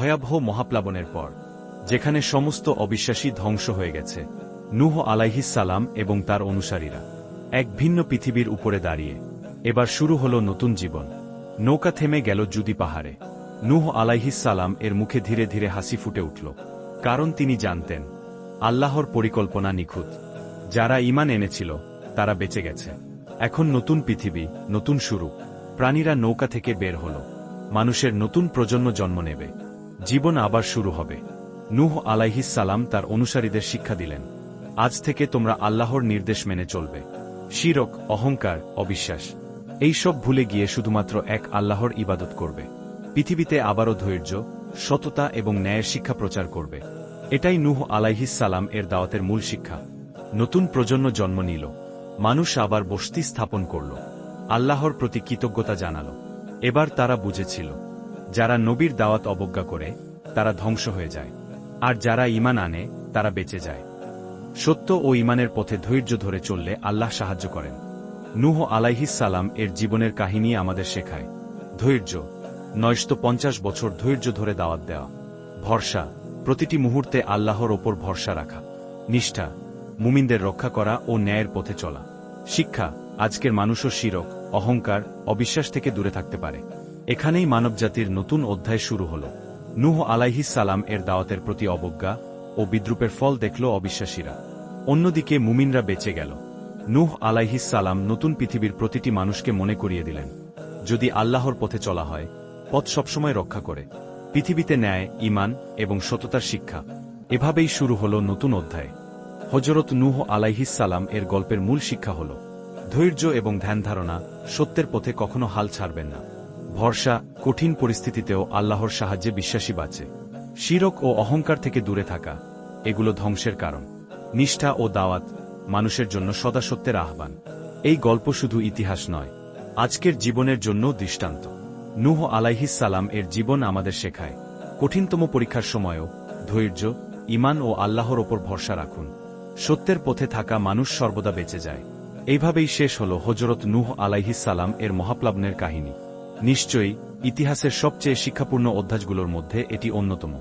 ভয়াবহ মহাপ্লাবনের পর, যেখানে সমস্ত অবিশ্বাসী ধ্বংস হয়ে গেছে, নুহ সালাম এবং তার অনুসারীরা এক ভিন্ন পৃথিবীর উপরে দাঁড়িয়ে, এবার শুরু হল নতুন জীবন। নৌকা থেমে গেল জুদি পাহাড়ে। নুহ সালাম এর মুখে ধীরে ধীরে হাসি ফুটে উঠল, কারণ তিনি জানতেন, আল্লাহর পরিকল্পনা নিখুঁত। যারা ইমান এনেছিল, তারা বেঁচে গেছে। এখন নতুন পৃথিবী, নতুন শুরু প্রাণীরা নৌকা থেকে বের হল। মানুষের নতুন প্রজন্ম জন্ম নেবে। জীবন আবার শুরু হবে। নূহ সালাম তার অনুসারীদের শিক্ষা দিলেন। আজ থেকে তোমরা আল্লাহর নির্দেশ মেনে চলবে। শিরক, অহংকার, অবিশ্বাস, এই সব ভুলে গিয়ে শুধুমাত্র এক আল্লাহর ইবাদত করবে। পৃথিবীতে আবারও ধৈর্য, সততা এবং ন্যায়ের শিক্ষা প্রচার করবে। এটাই নূহ সালাম এর দাওয়াতের মূল শিক্ষা। নতুন প্রজন্ম জন্ম নিল। মানুষ আবার বসতি স্থাপন করল। আল্লাহর প্রতি কৃতজ্ঞতা জানাল। এবার তারা বুঝেছিল। যারা নবীর দাওয়াত অবজ্ঞা করে, তারা ধ্বংস হয়ে যায়। আর যারা ইমান আনে, তারা বেঁচে যায়। সত্য ও ইমানের পথে ধৈর্য ধরে চললে আল্লাহ সাহায্য করেন। নুহ সালাম এর জীবনের কাহিনী আমাদের শেখায়। ধৈর্য, নয়শত পঞ্চাশ বছর ধৈর্য ধরে দাওয়াত দেওয়া। ভরসা, প্রতিটি মুহূর্তে আল্লাহর ওপর ভরসা রাখা। নিষ্ঠা, মুমিনদের রক্ষা করা ও ন্যায়ের পথে চলা। শিক্ষা, আজকের মানুষও শিরক, অহংকার, অবিশ্বাস থেকে দূরে থাকতে পারে। এখানেই মানবজাতির নতুন অধ্যায় শুরু হল। নুহ আলাইহিস সালাম এর দাওয়াতের প্রতি অবজ্ঞা ও বিদ্রুপের ফল দেখল অবিশ্বাসীরা। অন্যদিকে মুমিনরা বেঁচে গেল। নুহ আলাইহিস সালাম নতুন পৃথিবীর প্রতিটি মানুষকে মনে করিয়ে দিলেন। যদি আল্লাহর পথে চলা হয়, পথ সবসময় রক্ষা করে। পৃথিবীতে ন্যায় ইমান এবং সততার শিক্ষা এভাবেই শুরু হল নতুন অধ্যায়। হজরত নূহ আলাইহিস সালাম এর গল্পের মূল শিক্ষা হল, ধৈর্য এবং ধ্যান ধারণা সত্যের পথে কখনো হাল ছাড়বেন না। ভরসা কঠিন পরিস্থিতিতেও আল্লাহর সাহায্যে বিশ্বাসী বাঁচে। শিরক ও অহংকার থেকে দূরে থাকা, এগুলো ধ্বংসের কারণ। নিষ্ঠা ও দাওয়াত মানুষের জন্য সদা সত্যের আহ্বান। এই গল্প শুধু ইতিহাস নয়, আজকের জীবনের জন্য দৃষ্টান্ত। নুহ সালাম এর জীবন আমাদের শেখায়, কঠিনতম পরীক্ষার সময়ও ধৈর্য ইমান ও আল্লাহর ওপর ভরসা রাখুন। সত্যের পথে থাকা মানুষ সর্বদা বেঁচে যায়। এইভাবেই শেষ হল হজরত নূহ সালাম এর মহাপ্লাবনের কাহিনী। নিশ্চয়ই ইতিহাসের সবচেয়ে শিক্ষাপূর্ণ অধ্যায়গুলোর মধ্যে এটি অন্যতম।